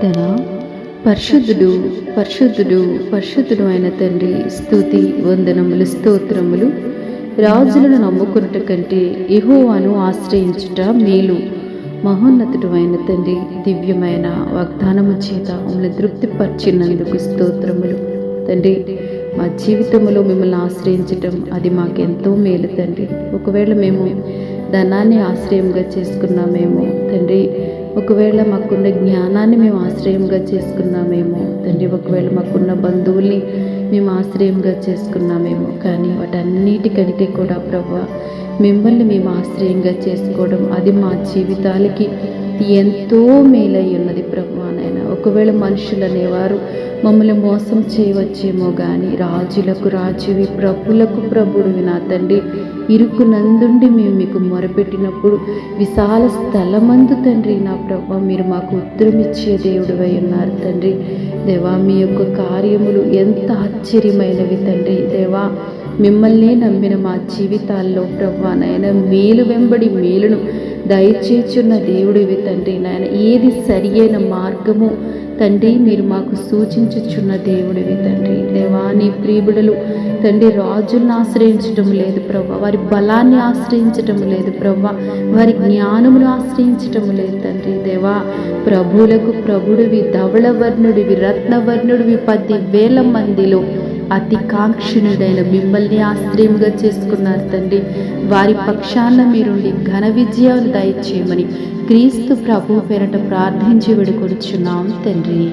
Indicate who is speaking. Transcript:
Speaker 1: ప్రార్థన? పరిశుద్ధుడు పరిశుద్ధుడు పరిశుద్ధుడు అయిన తండ్రి స్థుతి వందనములు స్తోత్రములు. రాజులను నమ్ముకున్నట కంటే ఎహోవాను ఆశ్రయించుట మేలు. మహోన్నతుడు అయిన తండ్రి దివ్యమైన వాగ్దానము చేత మమ్మల్ని తృప్తిపరిచినందుకు స్తోత్రములు. తండ్రి మా జీవితంలో మిమ్మల్ని ఆశ్రయించటం అది మాకెంతో మేలు తండ్రి. ఒకవేళ మేము ధనాన్ని ఆశ్రయంగా చేసుకున్నామేమో. తండ్రి ఒకవేళ మాకున్న జ్ఞానాన్ని మేము ఆశ్రయంగా చేసుకున్నామేమో. తండ్రి ఒకవేళ మాకున్న బంధువుల్ని మేము ఆశ్రయంగా చేసుకున్నామేమో. కానీ వాటన్నిటికంటే కూడా ప్రభా మిమ్మల్ని మేము ఆశ్రయంగా చేసుకోవడం అది మా జీవితాలకి ఎంతో మేలై ఉన్నది ప్రభు నాయన ఒకవేళ మనుషులు అనేవారు మమ్మల్ని మోసం చేయవచ్చేమో కానీ రాజులకు రాజువి ప్రభులకు ప్రభుడు నా తండ్రి ఇరుకు నందుండి మేము మీకు మొరపెట్టినప్పుడు విశాల స్థలమందు తండ్రి నా ప్రభు మీరు మాకు ఉత్తరం ఇచ్చే దేవుడు ఉన్నారు తండ్రి. దేవా మీ యొక్క కార్యములు ఎంత ఆశ్చర్యమైనవి తండ్రి. దేవా మిమ్మల్ని నమ్మిన మా జీవితాల్లో ప్రభా నాయన మేలు వెంబడి మేలును దయచేచున్న దేవుడివి తండ్రి నాయన. ఏది సరి అయిన మార్గము తండ్రి మీరు మాకు సూచించుచున్న దేవుడివి తండ్రి. దేవా నీ ప్రియబిడలు తండ్రి రాజుల్ని ఆశ్రయించటం లేదు ప్రభా. వారి బలాన్ని ఆశ్రయించటం లేదు ప్రభా. వారి జ్ఞానమును ఆశ్రయించటం లేదు తండ్రి. దేవా ప్రభువులకు ప్రభుడివి ధవళవర్ణుడివి రత్నవర్ణుడివి పది వేల మందిలో అతి కాంక్షణుడైన మిమ్మల్ని ఆశ్రయముగా చేసుకున్నారు తండ్రి. వారి పక్షాన మీరుండి ఘన విజయాలు దయచేయమని క్రీస్తు ప్రభు పేరట ప్రార్థించి విడుకొచ్చున్నాం తండ్రి.